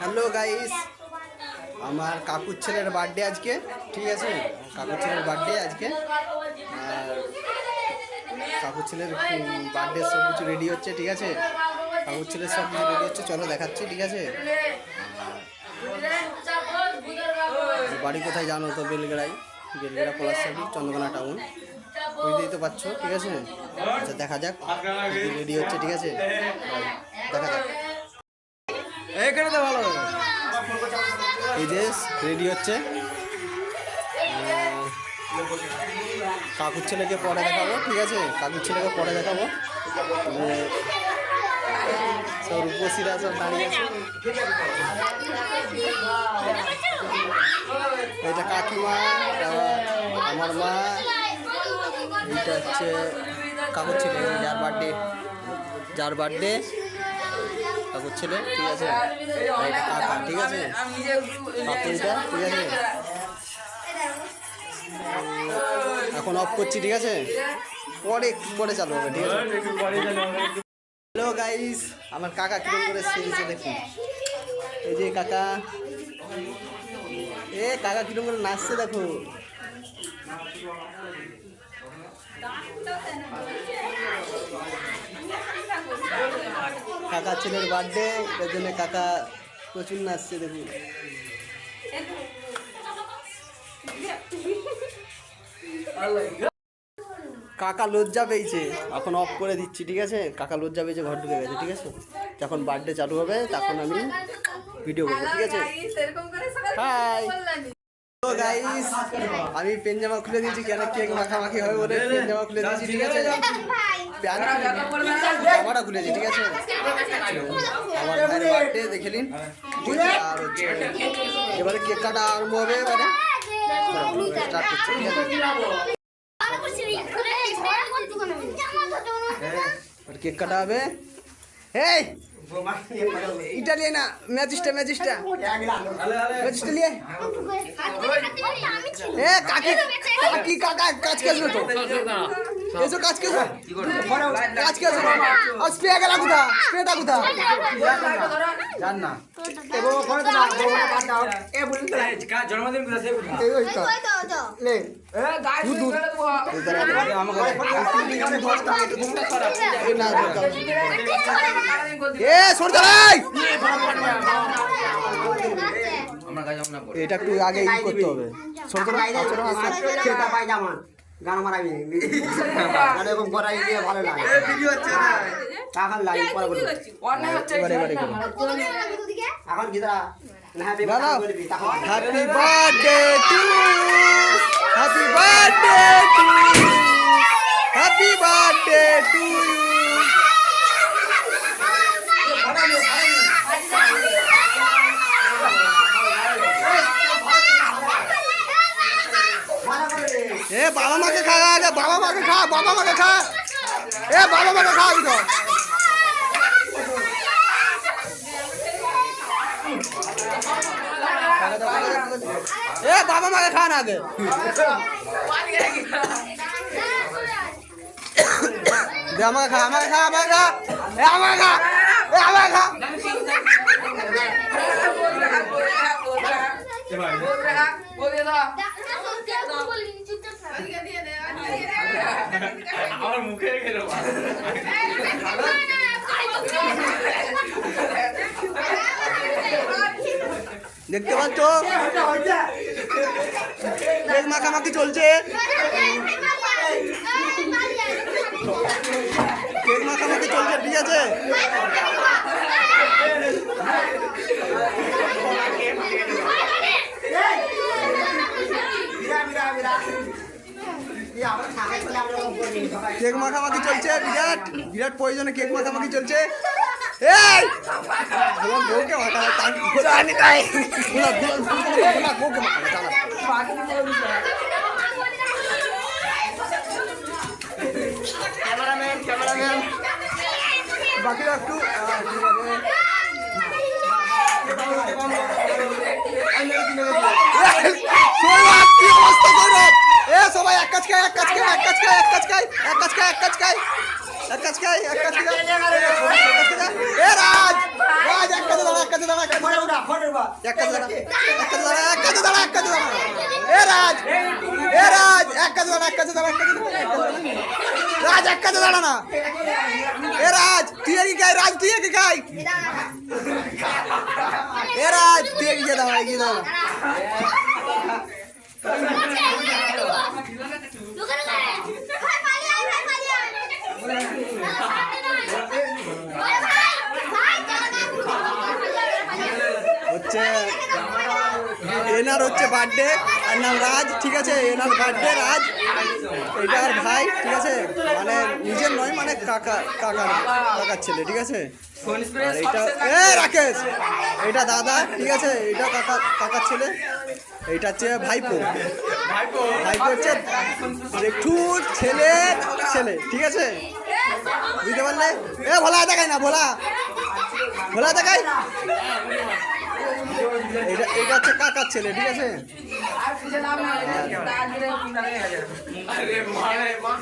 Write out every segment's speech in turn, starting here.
Hello guys, আমার কাকুর ছেলের বার্থডে আজকে, ঠিক আছে? কাকুর ছেলের বার্থডে আজকে। আর কাকুর ছেলের বার্থডে সব কিছু রেডি হচ্ছে, ঠিক আছে? কাকুর ছেলের সব কিছু রেডি হচ্ছে, চলো দেখাচ্ছি, ঠিক আছে? বাড়ি কোথায় জানো তো বেলগড়াই বেলগড়া পলাশাড়ি চন্দ্রকোনা টাউন বুঝতেই তো পারছ, ঠিক আছে? আচ্ছা দেখা যাক রেডি হচ্ছে, ঠিক আছে? দেখা যাক। এইখানে তো ভালো এই যে রেডি হচ্ছে। কাকুর ছেলেকে পরে দেখাবো, ঠিক আছে? কাকুর ছেলেকে পরে দেখাবো। দাঁড়িয়ে এটা কাকিমা আমার মা এইটা হচ্ছে কাকুর ছেলে, যার বার্থডে যার বার্থডে কাকুর ছেলে, ঠিক আছে? কাকা, ঠিক আছে? কাকু ঠিক আছে? এখন অফ করছি, ঠিক আছে? পরে পরে চালু হবে, ঠিক আছে? হ্যালো গাইস আমার কাকা কীরকম করে সেজেছে, দেখুন। এই যে কাকা। এ, কাকা কীরকম করে নাচছে, দেখো। কাকা ছেলের বার্থডে এর জন্য কাকা প্রচুর নাচছে দেখুন। কাকা লজ্জা পেয়েছে। এখন অফ করে দিচ্ছি, ঠিক আছে? কাকা লজ্জা পেয়েছে, ঘর ঢুকে গেছে, ঠিক আছে? যখন বার্থডে চালু হবে, তখন আমি ভিডিও করব, ঠিক আছে? হাই গাইস আমি পেন জামা খুলে দিয়েছি, কেন কেক মাখামাখি হবে বলে পেন জামা খুলে দিয়েছি, ঠিক আছে? জামাটা খুলেছি ঠিক আছে? আমার ভাইয়ের বার্থডে দেখে নিন। আর হচ্ছে এবারে কেক কাটা আরম্ভ হবে এবারে। স্টার্ট করছি ঠিক আছে? কেক কাটা হবে। এই! এটা না ম্যাজিসটা ম্যাজিসটা ম্যাজিসটা নিয়ে। এ, কাকি? কাকি কাকা? কাজ কেছো তো? এসো কাজ কেছো। কাজ স্প্রে গেলা কোথা? স্প্রেটা কোথা? জান না জন্মদিন এই এ সরদা ভাই এটা একটু আগে ই করতে হবে। খেতা পায়জামা গান মারাবি। গান এরকম করাই দিয়ে ভালো লাগে। এখন লাগে পরে বলব এবারে এবারে এখন কি তখন happy birthday to happy birthday to happy birthday to you 爸爸妈妈看，哎，爸爸妈妈看，一头。哎，爸爸妈妈看那个。俩妈看，妈看，妈看，俩妈看，俩妈看。我妈哈，我的哈。আমার মুখে গেল দেখতে পাচ্ছ কেক মাখামাখি চলছে কেক মাখামাখি চলছে ঠিক আছে কেক মাখামাখি চলছে বিরাট। বিরাট প্রয়োজনে কেক মাখামাখি চলছে। এই! তোমার কাজ দাঁড়া এক দাঁড়া দাঁড়া এ রাজ এক কাজ দাঁড়া এক দাঁড়া এক কাজ দাঁড়া দাঁড়া। রাজ এক কাজ দাঁড়া না এ রাজ তুই এগিয়ে গাই রাজ তুই এগিয়ে গাই এ রাজ তুই এগিয়ে এগিয়ে দাও হচ্ছে এনার হচ্ছে বার্থডে আর নাম রাজ, ঠিক আছে? এনার বার্থডে রাজ। এটার ভাই, ঠিক আছে? মানে নিজের নয় মানে কাকা কাকা কাকার ছেলে, ঠিক আছে? এটা এ, রাকেশ! এটা দাদা, ঠিক আছে? এটা কাকা, কাকার ছেলে। এইটা হচ্ছে ভাইপো। ভাইপো হচ্ছে জেঠুর ছেলে ছেলে, ঠিক আছে? বুঝতে পারলে? এ, ভোলা দেখাই না, ভোলা। ভোলা দেখাই। এটা এটা হচ্ছে কাকার ছেলে ঠিক আছে?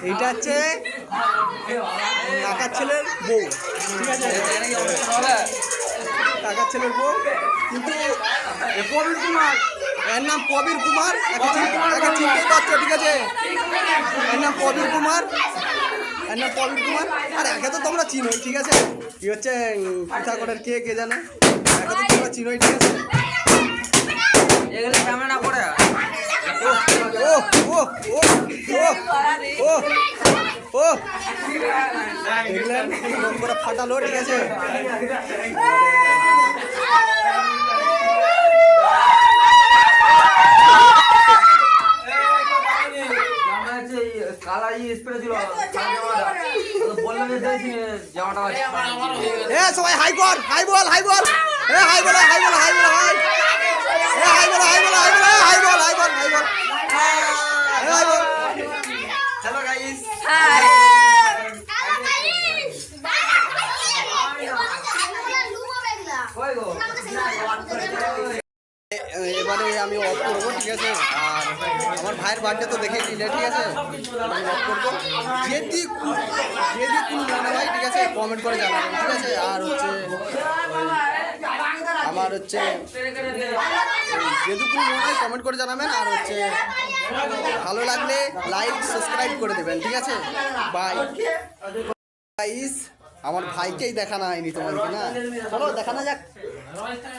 এইটা হচ্ছে কাকার ছেলের বউ। ঠিক আছে কাকার ছেলের বউ। কিন্তু প্রবীর কুমার। এর নাম প্রবীর কুমার। একে চিন- চিনতেই পারছ ঠিক আছে? এর নাম প্রবীর কুমার। এর নাম প্রবীর কুমার। আর একে তো তোমরা চিনোই ঠিক আছে? কি হচ্ছে পিঠাকোটের কে কে জানে? একে তো ঠিক আছে। এগুলো ক্যামেরা করে ও ও ও ও ও নম্বরে ফাটালো ঠিক আছে সবাই হাই কর, হাই বল হাই বল। হাই হাই বল হাই বল হাই। বল, হাই এবারে আমি অফ করব, ঠিক আছে? আর আমার ভাইয়ের বার্থডে তো দেখেই নিলে, ঠিক আছে? আমি অফ করব। যদি যদি কোনো মনে হয়, ঠিক আছে কমেন্ট করে জানাবেন, ঠিক আছে? আর হচ্ছে আমার হচ্ছে যেটুকু মনে কমেন্ট করে জানাবেন, আর হচ্ছে ভালো লাগলে লাইক সাবস্ক্রাইব করে দেবেন, ঠিক আছে? বাই গাইস আমার ভাইকেই দেখানো হয়নি তোমাদেরকে, না? চলো, দেখানো যাক।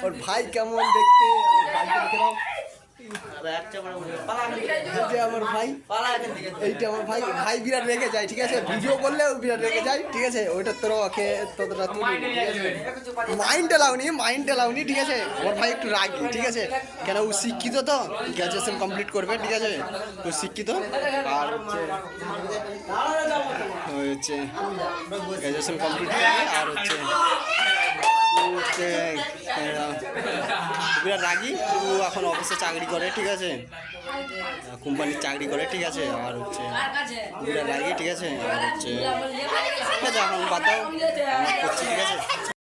ওর ভাই কেমন দেখতে? দেখে নাও। আমার ভাই এইটা আমার ভাই ভাই বিরাট রেগে যায়, ঠিক আছে? ভিডিও বিরাট রেগে যায়, ঠিক আছে? তোর ওকে ততটা এলাওনি ঠিক আছে? ওর ভাই একটু ঠিক আছে? কেন, ও শিক্ষিত তো? গ্র্যাজুয়েশন কমপ্লিট করবে, ঠিক আছে? ও শিক্ষিত? আর হচ্ছে গ্র্যাজুয়েশন কমপ্লিট করবে, আর হচ্ছে হচ্ছে বিরাট রাগি। ও এখন অফিসে চাকরি করে, ঠিক আছে? কোম্পানির চাকরি করে, ঠিক আছে? আর হচ্ছে বিরাট রাগি, ঠিক আছে? আর হচ্ছে ঠিক আছে, এখন বাদ দাও। করছি, ঠিক আছে?